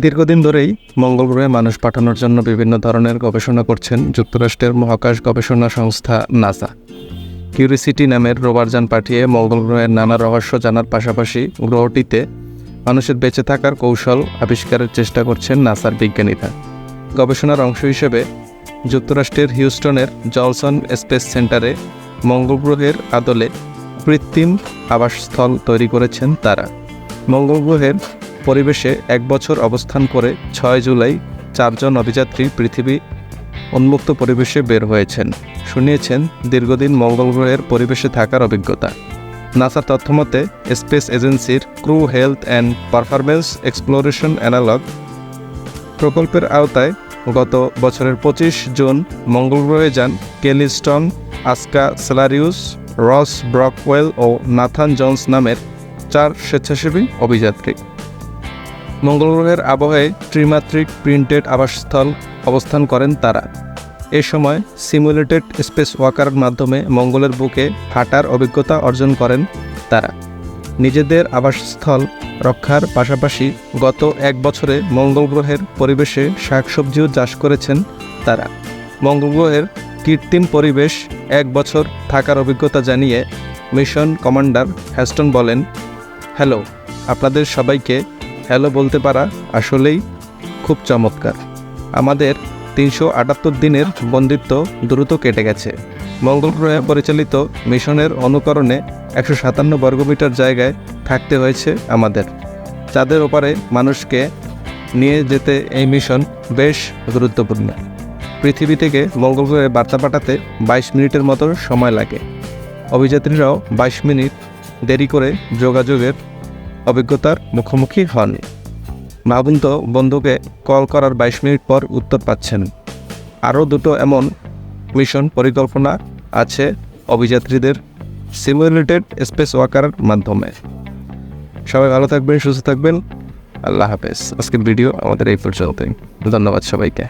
দীর্ঘদিন ধরেই মঙ্গল গ্রহে মানুষ পাঠানোর জন্য বিভিন্ন ধরনের গবেষণা করছেন যুক্তরাষ্ট্রের মহাকাশ গবেষণা সংস্থা নাসা। কিউরিসিটি নামের রোভারযান পাঠিয়ে মঙ্গল গ্রহের নানা রহস্য জানার পাশাপাশি গ্রহটিতে মানুষের বেঁচে থাকার কৌশল আবিষ্কারের চেষ্টা করছেন নাসার বিজ্ঞানীরা। গবেষণার অংশ হিসেবে যুক্তরাষ্ট্রের হিউস্টনের জলসন স্পেস সেন্টারে মঙ্গল গ্রহের আদলে কৃত্রিম আবাসস্থল তৈরি করেছেন তারা। মঙ্গল গ্রহের পরিবেশে এক বছর অবস্থান করে ছয় জুলাই চারজন অভিযাত্রী পৃথিবী উন্মুক্ত পরিবেশে বের হয়েছেন। শুনিয়েছেন দীর্ঘদিন মঙ্গল গ্রহের পরিবেশে থাকার অভিজ্ঞতা। নাসার তথ্যমতে, স্পেস এজেন্সির crew health and performance exploration analog প্রকল্পের আওতায় গত বছরের পঁচিশ জুন মঙ্গল গ্রহে যান কেলিস্টন আস্কা সেলারিউস, রস ব্রকওয়েল ও নাথান জন্স নামের চার স্বেচ্ছাসেবী অভিযাত্রী। মঙ্গল গ্রহের আবহাওয়ায় ত্রিমাত্রিক প্রিন্টেড আবাসস্থল অবস্থান করেন তারা। এ সময় সিমুলেটেড স্পেস ওয়াকার মাধ্যমে মঙ্গলের বুকে হাঁটার অভিজ্ঞতা অর্জন করেন তারা। নিজেদের আবাসস্থল রক্ষার পাশাপাশি গত এক বছরে মঙ্গল গ্রহের পরিবেশে শাকসবজিও চাষ করেছেন তারা। মঙ্গল গ্রহের কৃত্রিম পরিবেশ এক বছর থাকার অভিজ্ঞতা জানিয়ে মিশন কমান্ডার হ্যাস্টন বলেন, হ্যালো, আপনাদের সবাইকে হ্যালো বলতে পারা আসলেই খুব চমৎকার। আমাদের তিনশো আটাত্তর দিনের বন্দিত্ব দ্রুত কেটে গেছে। মঙ্গল গ্রহে পরিচালিত মিশনের অনুকরণে একশো সাতান্ন বর্গমিটার জায়গায় থাকতে হয়েছে আমাদের। চাঁদের ওপারে মানুষকে নিয়ে যেতে এই মিশন বেশ গুরুত্বপূর্ণ। পৃথিবী থেকে মঙ্গল গ্রহে বার্তা পাঠাতে বাইশ মিনিটের মতো সময় লাগে। অভিযাত্রীরাও বাইশ মিনিট দেরি করে যোগাযোগের অভিজ্ঞতার মুখোমুখি হন। ভাবুন তো বন্ধুকে কল করার বাইশ মিনিট পর উত্তর পাচ্ছেন। আরও দুটো এমন মিশন পরিকল্পনা আছে অভিযাত্রীদের সিমুলেটেড স্পেস ওয়াকার মাধ্যমে। সবাই ভালো থাকবেন, সুস্থ থাকবেন। আল্লাহ হাফেজ। আজকের ভিডিও আমাদের এই পর্যন্তই। ধন্যবাদ সবাইকে।